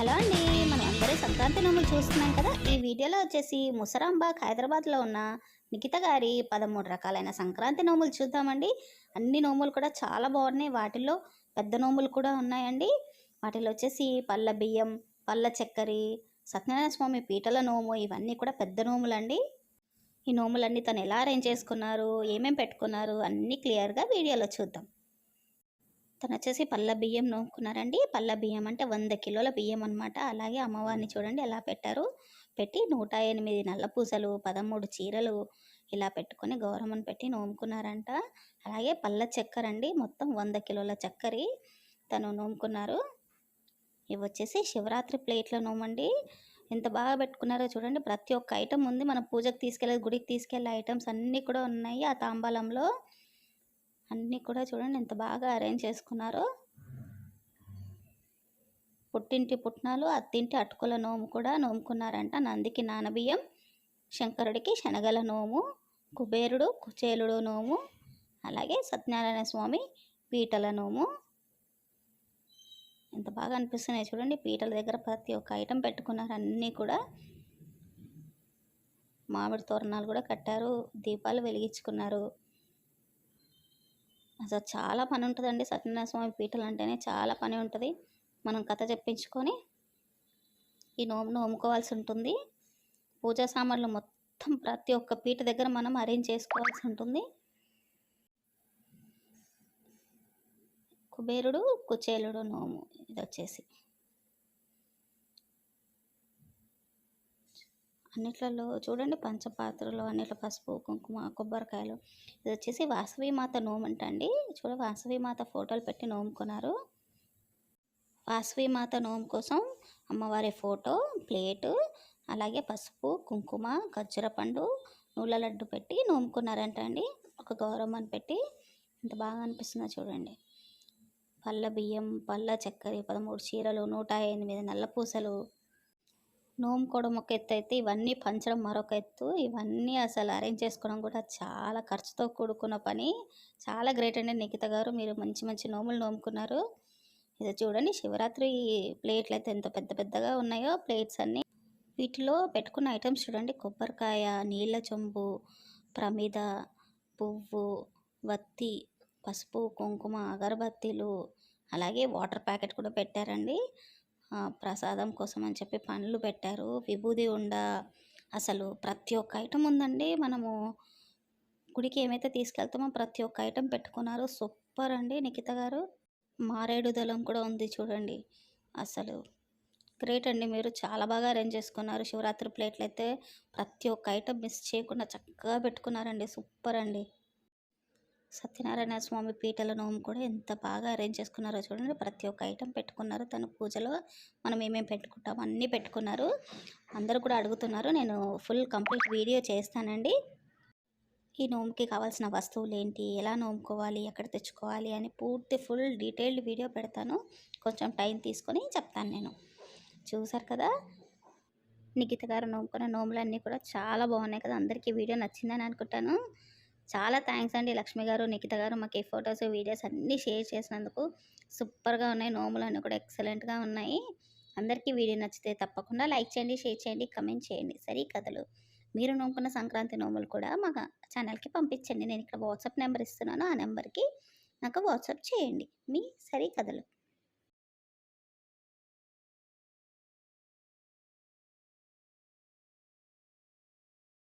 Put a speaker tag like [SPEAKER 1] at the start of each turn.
[SPEAKER 1] Hello అండి. మనం అందరూ సంక్రాంతి నోములు చూస్తున్నాం కదా. ఈ వీడియోలో వచ్చేసి ముసరాంబాగ్ హైదరాబాద్లో ఉన్న నిఖిత గారి పదమూడు రకాలైన సంక్రాంతి నోములు చూద్దామండి. అన్ని నోములు కూడా చాలా బాగున్నాయి. వాటిల్లో పెద్ద నోములు కూడా ఉన్నాయండి. వాటిలో వచ్చేసి పళ్ళ బియ్యం పళ్ళ చక్కెర సత్యనారాయణ స్వామి పీటల నోము ఇవన్నీ కూడా పెద్ద నోములండి. ఈ నోములన్నీ తను ఎలా అరేంజ్ చేసుకున్నారు ఏమేమి పెట్టుకున్నారు అన్నీ క్లియర్గా వీడియోలో చూద్దాం. తను వచ్చేసి పళ్ళ బియ్యం నూకున్నారండి. పళ్ళ బియ్యం అంటే వంద కిలోల బియ్యం అనమాట అలాగే అమ్మవారిని చూడండి ఎలా పెట్టారు. పెట్టి నూట ఎనిమిది నల్ల పూసలు పదమూడు చీరలు ఇలా పెట్టుకొని గౌరమ్మను పెట్టి నోముకున్నారంట. అలాగే పళ్ళ చక్కెర అండి మొత్తం వంద కిలోల చక్కెర తను నోముకున్నారు. ఇవి వచ్చేసి శివరాత్రి ప్లేట్ల నోమండి. ఎంత బాగా పెట్టుకున్నారో చూడండి. ప్రతి ఒక్క ఐటమ్ ఉంది. మన పూజకు తీసుకెళ్ళే గుడికి తీసుకెళ్ళే ఐటమ్స్ అన్నీ కూడా ఉన్నాయి. ఆ తాంబాలంలో అన్నీ కూడా చూడండి ఎంత బాగా అరేంజ్ చేసుకున్నారో. పుట్టింటి పుట్నాలు అత్తింటి అటుకుల నోము కూడా నోముకున్నారంట నందికి నానబియ్యం శంకరుడికి శనగల నోము కుబేరుడు కుచేలుడు నోము అలాగే సత్యనారాయణ స్వామి పీటల నోము. ఎంత బాగా అనిపిస్తున్నాయి చూడండి పీటల దగ్గర ప్రతి ఒక్క ఐటెం పెట్టుకున్నారు అన్నీ కూడా. మామిడి తోరణాలు కూడా కట్టారు దీపాలు వెలిగించుకున్నారు. అసలు చాలా పని ఉంటుందండి సత్యనారాయణ స్వామి పీఠలు అంటేనే చాలా పని ఉంటుంది. మనం కథ చెప్పించుకొని ఈ నోము నోముకోవాల్సి ఉంటుంది. పూజా సామాన్లు మొత్తం ప్రతి ఒక్క పీట దగ్గర మనం అరేంజ్ చేసుకోవాల్సి ఉంటుంది. కుబేరుడు కుచేలుడు నోము. ఇది వచ్చేసి అన్నిట్లలో చూడండి పంచపాత్రలు అన్నిట్లో పసుపు కుంకుమ కొబ్బరికాయలు. ఇది వచ్చేసి వాసవి మాత నోము అంటండి. చూడ వాసవి మాత ఫోటోలు పెట్టి నోముకున్నారు. వాసవి మాత నోము కోసం అమ్మవారి ఫోటో ప్లేటు అలాగే పసుపు కుంకుమ ఖర్జూర పండు నూల లడ్డు పెట్టి నోముకున్నారంట అండి ఒక గౌరమ్మని పెట్టి ఎంత బాగా అనిపిస్తుందో చూడండి. పళ్ళ బియ్యం పళ్ళ చక్కెర పదమూడు చీరలు నూట ఎనిమిది నల్ల పూసలు నోముకోవడం ఒక ఎత్తు అయితే ఇవన్నీ పంచడం మరొక ఎత్తు. ఇవన్నీ అసలు అరేంజ్ చేసుకోవడం కూడా చాలా ఖర్చుతో కూడుకున్న పని. చాలా గ్రేట్ అండి నిఖిత గారు. మీరు మంచి మంచి నోములు నోముకున్నారు. ఇది చూడండి శివరాత్రి ప్లేట్లు అయితే ఎంత పెద్ద పెద్దగా ఉన్నాయో ప్లేట్స్ అన్నీ. వీటిలో పెట్టుకున్న ఐటమ్స్ చూడండి. కొబ్బరికాయ నీళ్ళ చెంబు ప్రమిద పువ్వు వత్తి పసుపు కుంకుమ అగరబత్తీలు అలాగే వాటర్ ప్యాకెట్ కూడా పెట్టారండి. ప్రసాదం కోసం అని చెప్పి పండ్లు పెట్టారు. విభూది ఉండ అసలు ప్రతి ఒక్క ఐటమ్ ఉందండి. మనము గుడికి ఏమైతే తీసుకెళ్తామో ప్రతి ఒక్క ఐటెం పెట్టుకున్నారు. సూపర్ అండి నిఖిత గారు. మారేడు దళం కూడా ఉంది చూడండి. అసలు గ్రేట్ అండి మీరు. చాలా బాగా అరేంజ్ చేసుకున్నారు. శివరాత్రి ప్లేట్లు అయితే ప్రతి ఒక్క ఐటెం మిస్ చేయకుండా చక్కగా పెట్టుకున్నారండి. సూపర్ అండి. సత్యనారాయణ స్వామి పీటల నోము కూడా ఎంత బాగా అరేంజ్ చేసుకున్నారో చూడండి. ప్రతి ఒక్క ఐటెం పెట్టుకున్నారు. తన పూజలో మనం ఏమేమి పెట్టుకుంటాం అన్నీ పెట్టుకున్నారు. అందరూ కూడా అడుగుతున్నారు. నేను ఫుల్ కంప్లీట్ వీడియో చేస్తానండి. ఈ నోముకి కావాల్సిన వస్తువులు ఏంటి? ఎలా నోముకోవాలి? ఎక్కడ తెచ్చుకోవాలి? అని పూర్తి ఫుల్ డీటెయిల్డ్ వీడియో పెడతాను. కొంచెం టైం తీసుకొని చెప్తాను నేను. చూసారు కదా? నిఖిత గారు నోముకున్న నోములన్నీ కూడా చాలా బాగున్నాయి కదా? అందరికీ వీడియో నచ్చిందని అనుకుంటాను. చాలా థ్యాంక్స్ అండి లక్ష్మి గారు నిఖిత గారు మాకు ఈ ఫొటోస్ వీడియోస్ అన్నీ షేర్ చేసినందుకు. సూపర్గా ఉన్నాయి నోములు అన్నీ కూడా ఎక్సలెంట్గా ఉన్నాయి. అందరికీ వీడియో నచ్చితే తప్పకుండా లైక్ చేయండి షేర్ చేయండి కమెంట్ చేయండి. సరే కథలు. మీరు నోముకున్న సంక్రాంతి నోములు కూడా మా ఛానల్కి పంపించండి. నేను ఇక్కడ వాట్సాప్ నెంబర్ ఇస్తున్నాను ఆ నెంబర్కి నాకు వాట్సాప్ చేయండి. మీ సరే కథలు.